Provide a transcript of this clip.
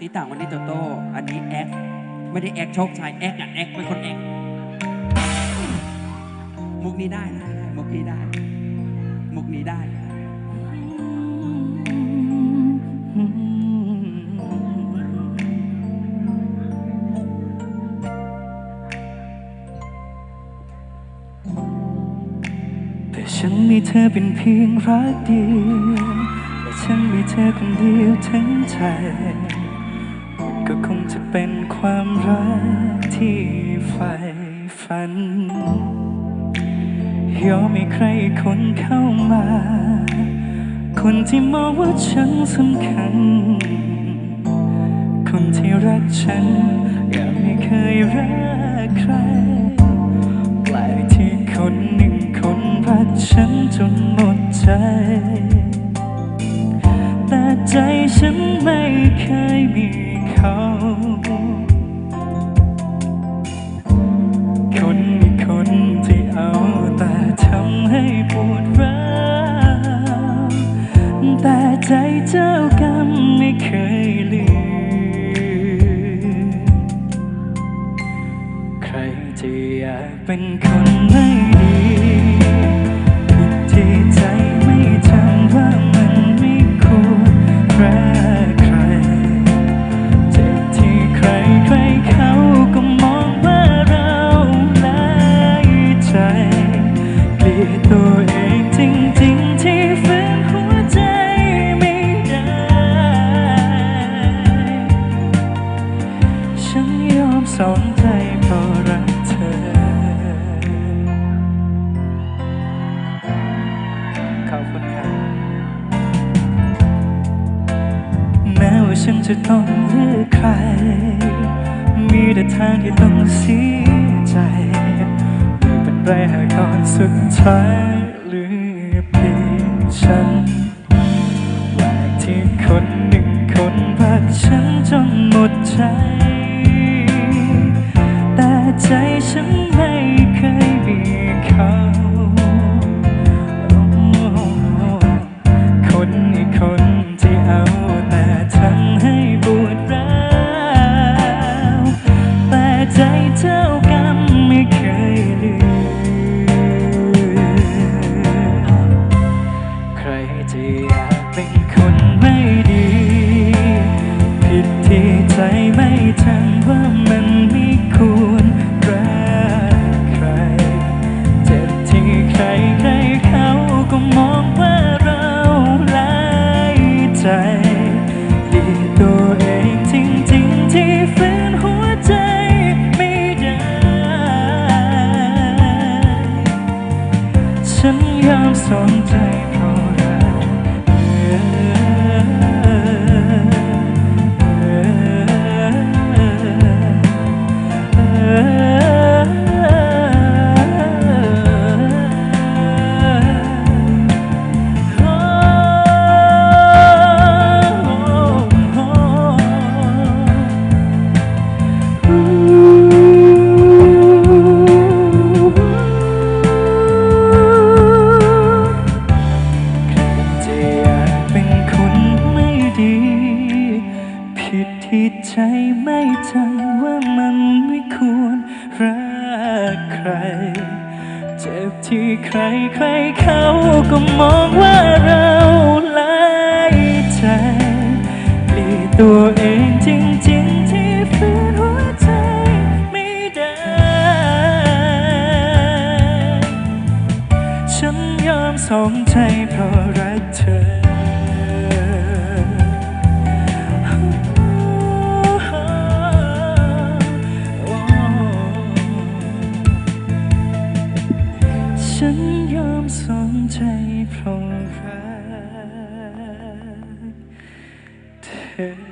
ตีต่างวันนี้โตโต้ อันนี้แอคไม่ได้แอคโชคชัยแอคอะแอคเป็นคนแอคมุกนี้ได้นะมุกนี้ได้ มุกนี้ได้ แต่ฉันมีเธอเป็นเพียงรักเดียวและฉันมีเธอคนเดียวทั้งใจ ก็คงจะเป็นความรักที่ใฝ่ฝัน ยอมให้ใครอีกคนเข้ามา คนที่มองว่าฉันสำคัญ คนที่รักฉันยังไม่เคยรักใครแปลกที่คนหนึ่งคนรักฉันจนหมดใจ แต่ใจฉันไม่ เป็นคน จะต้องเลือกใคร มีแต่ทางที่ต้องเสียใจ ไม่เป็นไรหากตอนสุดท้ายหรือเพียงฉันแปลกที่คนหนึ่งคนรักฉันจนหมดใจ ทั้งวัน ไม่จำว่ามันไม่ควรรักใคร เจ็บที่ใครใครเขาก็มองว่าเราหลายใจเกลีตัวเองจริงๆที่ฝืนหัวใจไม่ได้ ฉันยอมสองใจเพราะรักเธอ ฉันยอมสองใจเพราะรักเธอ